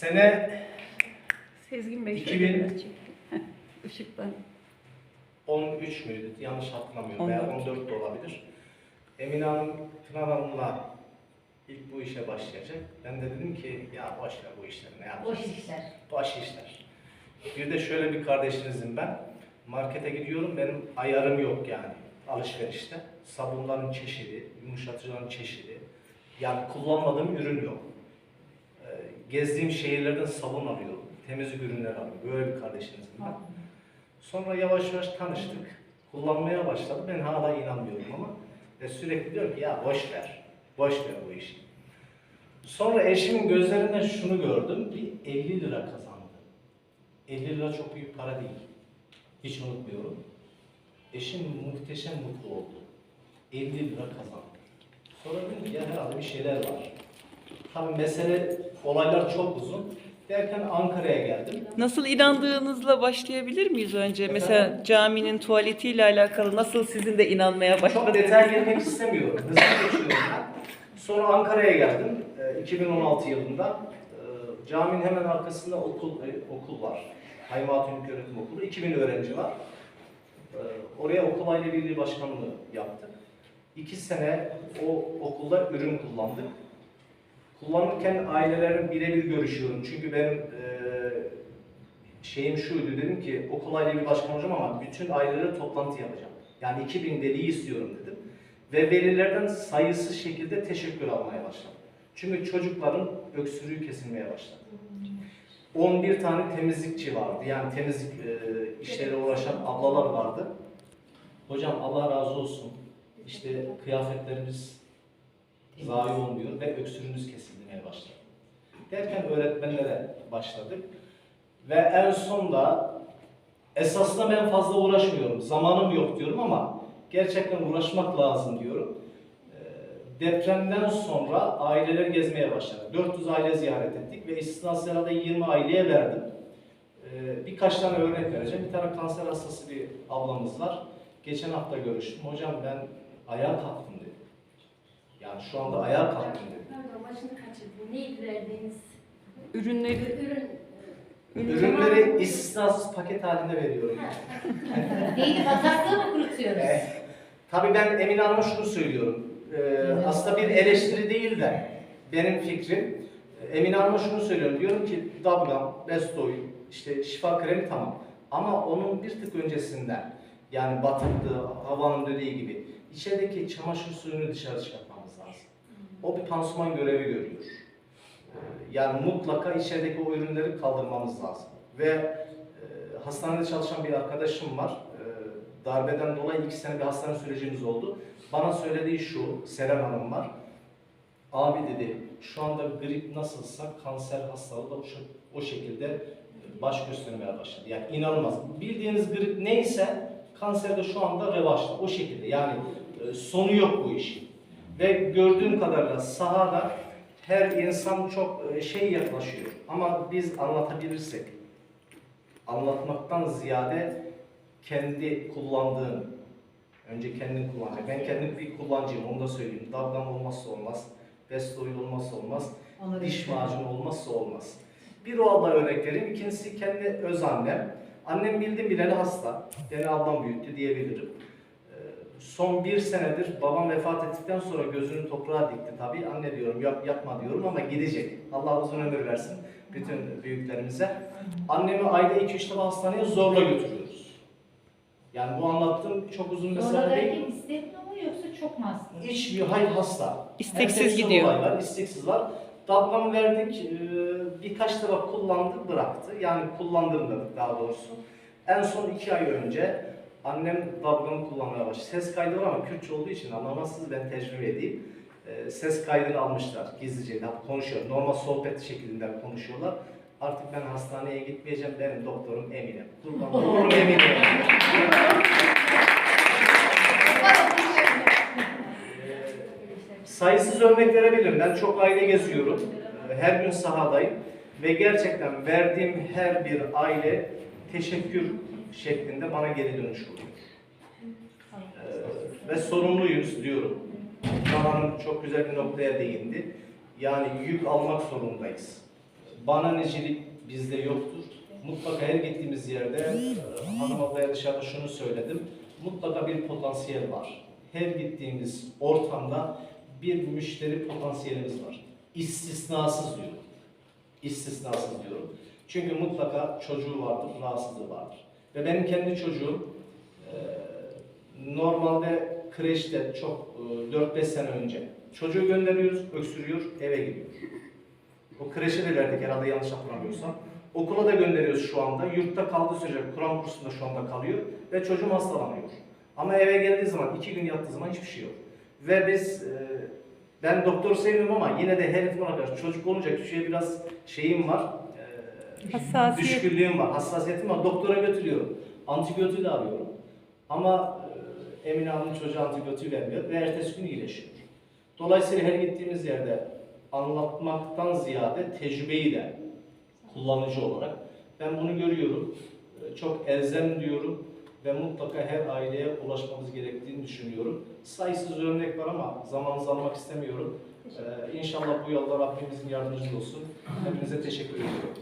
Sene Sezgin Bey 2000 şöyle biraz çekin. Heh, Işıktan. 13 müydü? Yanlış hatırlamıyorum. Veya 14. 14 de olabilir. Emine Hanım, Pınar Hanım'la ilk bu işe başlayacak. Ben de dedim ki ya boş ver bu işleri ne yapacağız? Boş işler. Boş işler. Bir de şöyle bir kardeşinizim ben. Markete gidiyorum benim ayarım yok yani alışverişte. Sabunların çeşidi, yumuşatıcıların çeşidi. Yani kullanmadığım ürün yok. Gezdiğim şehirlerden sabun alıyorum. Temizlik ürünleri alıyorum. Böyle bir kardeşinizim ben. Sonra yavaş yavaş tanıştık. Kullanmaya başladı. Ben hala inanmıyorum ama ve sürekli diyorum ki ya boş ver. Boş ver bu işi. Sonra eşimin gözlerinden şunu gördüm. Bir 50 lira kazandı. 50 lira çok büyük para değil. Hiç unutmuyorum. Eşim muhteşem mutlu oldu. 50 lira kazandı. Sonra dedim ki ya herhalde bir şeyler var. Tabii mesele, olaylar çok uzun. Derken Ankara'ya geldim. Nasıl inandığınızla başlayabilir miyiz önce? Mesela caminin tuvaletiyle alakalı nasıl sizin de inanmaya Çok başladınız? detay girmek istemiyorum. Hızlı geçiyorum ben. Sonra Ankara'ya geldim. e, 2016 yılında. E, Caminin hemen arkasında okul e, okul var. Hayma Hatun Öğretim Okulu. 2000 öğrenci var. E, Oraya okul aile birliği başkanlığı yaptık. İki sene o okulda ürün kullandık. Kullanırken ailelerin birebir görüşüyorum. Çünkü benim e, şeyim şuydu dedim ki okul aile birliği başkanı olacağım ama bütün ailelere toplantı yapacağım. Yani 2000 veliyi istiyorum dedim. Ve velilerden sayısız şekilde teşekkür almaya başladım. Çünkü çocukların öksürüğü kesilmeye başladı. 11 tane temizlikçi vardı. Yani temizlik e, işleriyle uğraşan ablalar vardı. Hocam Allah razı olsun. İşte kıyafetlerimiz zayi olmuyor ve öksürüğünüz kesilmeye başladı. Derken öğretmenlere başladık. Ve en sonda esasında ben fazla uğraşmıyorum. Zamanım yok diyorum ama gerçekten uğraşmak lazım diyorum. Ee, Depremden sonra aileler gezmeye başladık. 400 aile ziyaret ettik ve istisnasız herhalde 20 aileye verdim. Ee, Birkaç tane örnek vereceğim. Bir tane kanser hastası bir ablamız var. Geçen hafta görüştüm. Hocam ben ayağa kalktım dedi. Yani şu anda ayağa kalktım dedi. Pardon başını kaçırdım. Neydi verdiğiniz Ürünleri ürün? Ürünleri istisnasız paket halinde veriyorum. Ha, Neydi bataklığı mı kurutuyoruz? Ee, tabii ben Emine Hanım'a şunu söylüyorum. Ee, aslında bir eleştiri değil de benim fikrim. Ee, Emine Hanım'a şunu söylüyorum. Diyorum ki Dablam, Bestoy, işte şifa kremi tamam. Ama onun bir tık öncesinden yani batıklı, havanın dediği gibi içerideki çamaşır suyunu dışarı çıkartmamız lazım. O bir pansuman görevi görüyor. Ee, Yani mutlaka içerideki o ürünleri kaldırmamız lazım. Ve e, hastanede çalışan bir arkadaşım var. E, darbeden dolayı iki sene bir hastane sürecimiz oldu. Bana söylediği şu, Seren Hanım var. Abi dedi, şu anda grip nasılsa kanser hastalığı da o, o şekilde e, baş göstermeye başladı. Yani inanılmaz. Bildiğiniz grip neyse kanser de şu anda revaçta. O şekilde yani e, sonu yok bu işin. Ve gördüğüm kadarıyla sahada her insan çok e, şey yaklaşıyor. Ama biz anlatabilirsek, anlatmaktan ziyade kendi kullandığın, önce kendin kullanacak. Ben kendim bir kullanıcıyım, onu da söyleyeyim. Dalgam olmazsa olmaz, best oil olmazsa olmaz, diş macunu olmazsa olmaz. Bir o abla örnek vereyim, ikincisi kendi öz annem. Annem bildim bileli hasta, beni ablam büyüttü diyebilirim. Son bir senedir babam vefat ettikten sonra gözünü toprağa dikti tabii. Anne diyorum yap, yapma diyorum ama gidecek. Allah uzun ömür versin bütün büyüklerimize. Annemi ayda 2-3 defa hastaneye zorla götürüyoruz. Yani bu anlattığım çok uzun mesele değil. derken istemiyor mu yoksa çok mu hasta? Hiçbir hayır hasta. İsteksiz gidiyor. var, isteksiz var. Dablamı verdik, e, birkaç defa kullandı, bıraktı. Yani kullandırmadık daha doğrusu. En son iki ay önce annem dablamı kullanmaya başladı. Ses kaydı var ama Kürtçe olduğu için anlamazsınız ben tecrübe edeyim. E, Ses kaydını almışlar gizlice, konuşuyor. Normal sohbet şeklinde konuşuyorlar. Artık ben hastaneye gitmeyeceğim, benim doktorum Emine. Kurban olurum Emine. Sayısız örnek verebilirim. Ben çok aile geziyorum. Ee, Her gün sahadayım. Ve gerçekten verdiğim her bir aile teşekkür şeklinde bana geri dönüş oluyor. Ee, Ve sorumluyuz diyorum. Hanım çok güzel bir noktaya değindi. Yani yük almak zorundayız. bananecilik bizde yoktur. Mutlaka her gittiğimiz yerde e, hanım ablaya dışarıda şunu söyledim. Mutlaka bir potansiyel var. Her gittiğimiz ortamda bir müşteri potansiyelimiz var. İstisnasız diyorum. İstisnasız diyorum. Çünkü mutlaka çocuğu vardır, rahatsızlığı vardır. Ve benim kendi çocuğum e, normalde kreşte çok e, 4-5 sene önce çocuğu gönderiyoruz, öksürüyor, eve gidiyor. O kreşe de verdik herhalde yanlış hatırlamıyorsam. Okula da gönderiyoruz şu anda. Yurtta kaldığı sürece Kur'an kursunda şu anda kalıyor ve çocuğum hastalanıyor. Ama eve geldiği zaman, iki gün yattığı zaman hiçbir şey yok. Ve biz, e, ben doktor sevmiyorum ama yine de her ihtimale karşı çocuk olunca küçüğe biraz şeyim var. Hassasiyet. Düşkünlüğüm var, hassasiyetim var. Doktora götürüyorum. Antibiyotiği de alıyorum. Ama e, Emine Hanım'ın çocuğu antibiyotiği vermiyor ve ertesi gün iyileşiyor. Dolayısıyla her gittiğimiz yerde anlatmaktan ziyade tecrübeyi de kullanıcı olarak ben bunu görüyorum. E, Çok elzem diyorum ve mutlaka her aileye ulaşmamız gerektiğini düşünüyorum. Sayısız örnek var ama zamanınızı almak istemiyorum. Ee, inşallah bu yolda Rabbimizin yardımcısı olsun. Hepinize teşekkür ediyorum.